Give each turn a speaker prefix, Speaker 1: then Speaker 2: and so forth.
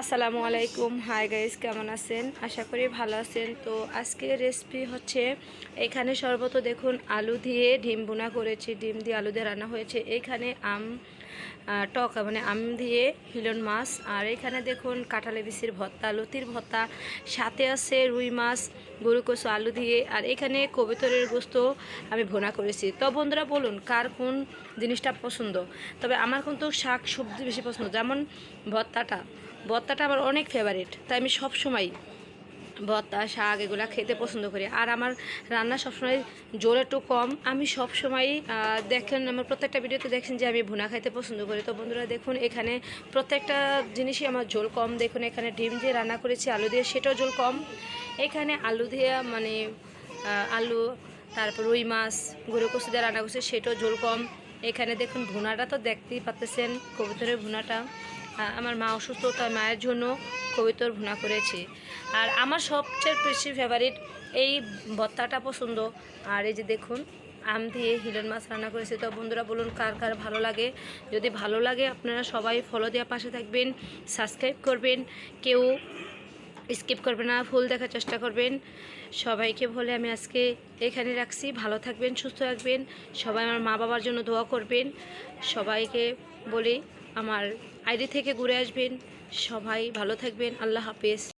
Speaker 1: আসসালামু আলাইকুম। Hi guys কেমন আছেন? আশা করি ভালো আছেন। তো আজকের রেসিপি হচ্ছে এখানে সর্বত দেখুন, আলু দিয়ে ডিম বোনা করেছি। ডিম দিয়ে আলু দিয়ে রান্না হয়েছে। এখানে আম টক মানে আম দিয়ে হিলন মাছ। আর এখানে দেখুন, কাঁঠালে বিচির ভর্তা, লতির ভর্তা, সাথে আছে রুই মাছ গরু কচু, আলু দিয়ে। আর এখানে কবিতরের গোস্ত আমি ভোনা করেছি। তো বন্ধুরা, বলুন, কার কোন জিনিসটা পছন্দ? তবে আমার কিন্তু শাক সবজি বেশি পছন্দ। যেমন ভর্তাটা। ভর্তাটা আমার অনেক ফেভারিট তাই আমি সব সময় ভর্তা শাক এগুলো খেতে পছন্দ করি। আর আমার রান্না সবসময় জোর একটু কম। আমি সব সময় দেখেন আমার প্রত্যেকটা ভিডিওতে দেখছেন যে আমি ভুনা খাইতে পছন্দ করি। তো বন্ধুরা দেখুন, এখানে প্রত্যেকটা জিনিসই আমার ঝোল কম। দেখুন, এখানে ডিম দিয়ে রান্না করেছি, আলু দিয়ে সেটাও ঝোল কম। এখানে আলু দিয়ে মানে আলু, তারপর রুই মাছ গরু কষু দিয়ে রান্না করছে, সেটাও ঝোল কম। এখানে দেখুন ভুনাটা তো দেখতেই পাচ্ছেন, কবুতরের ভুনাটা। আমার মা অসুস্থ তাই মায়ের জন্য কবিতর ভুনা করেছি। আর আমার সবচেয়ে বেশি ফেভারিট এই ভর্তাটা পছন্দ। আর এই যে দেখুন, আম দিয়ে হিলন মাছ রান্না করেছি। তো বন্ধুরা, বলুন কার কার ভালো লাগে? যদি ভালো লাগে, আপনারা সবাই ফলো দেওয়ার পাশে থাকবেন সাবস্ক্রাইব করবেন। কেউ স্কিপ করবেন না ফুল দেখার চেষ্টা করবেন। সবাইকে বলে আমি আজকে এখানে রাখছি। ভালো থাকবেন, সুস্থ থাকবেন। সবাই আমার মা বাবার জন্য দোয়া করবেন। সবাইকে বলি আমার আইডি থেকে ঘুরে আসবেন। সবাই ভালো থাকবেন। আল্লাহ হাফেজ।